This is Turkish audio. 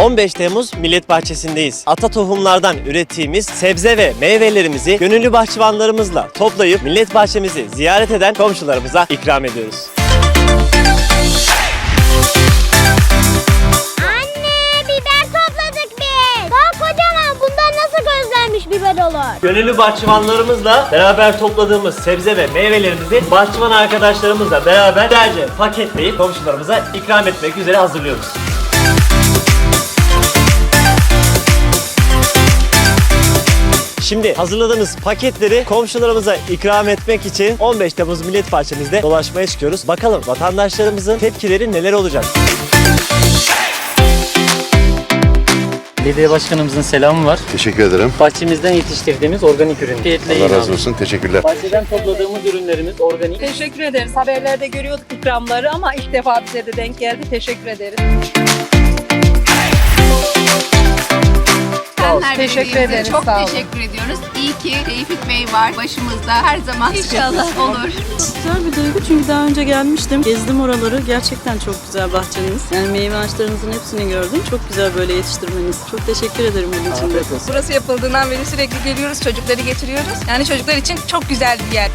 15 Temmuz Millet Bahçesi'ndeyiz. Ata tohumlardan ürettiğimiz sebze ve meyvelerimizi gönüllü bahçıvanlarımızla toplayıp Millet Bahçemizi ziyaret eden komşularımıza ikram ediyoruz. Anne biber topladık biz. Daha kocaman bundan nasıl gözlenmiş biber olur? Gönüllü bahçıvanlarımızla beraber topladığımız sebze ve meyvelerimizi bahçıvan arkadaşlarımızla beraber güzelce paketleyip komşularımıza ikram etmek üzere hazırlıyoruz. Şimdi hazırladığımız paketleri komşularımıza ikram etmek için 15 Temmuz Millet Bahçemizde dolaşmaya çıkıyoruz. Bakalım vatandaşlarımızın tepkileri neler olacak? Belediye başkanımızın selamı var. Teşekkür ederim. Bahçemizden yetiştirdiğimiz organik ürün. Fiyatle Allah razı olsun. Teşekkürler. Bahçeden topladığımız ürünlerimiz organik. Teşekkür ederiz. Haberlerde görüyorduk ikramları ama ilk defa bize de denk geldi. Teşekkür ederiz. Teşekkür ederiz, Çok sağ olun. teşekkür ediyoruz. İyi ki Tevfik Bey var başımızda. Her zaman İnşallah olur. Güzel bir duygu çünkü daha önce gelmiştim. Gezdim oraları. Gerçekten çok güzel bahçeniz. Yani meyve ağaçlarınızın hepsini gördüm. Çok güzel böyle yetiştirmeniz. Çok teşekkür ederim bunun için de. Burası yapıldığından beri sürekli geliyoruz. Çocukları getiriyoruz. Yani çocuklar için çok güzel bir yer.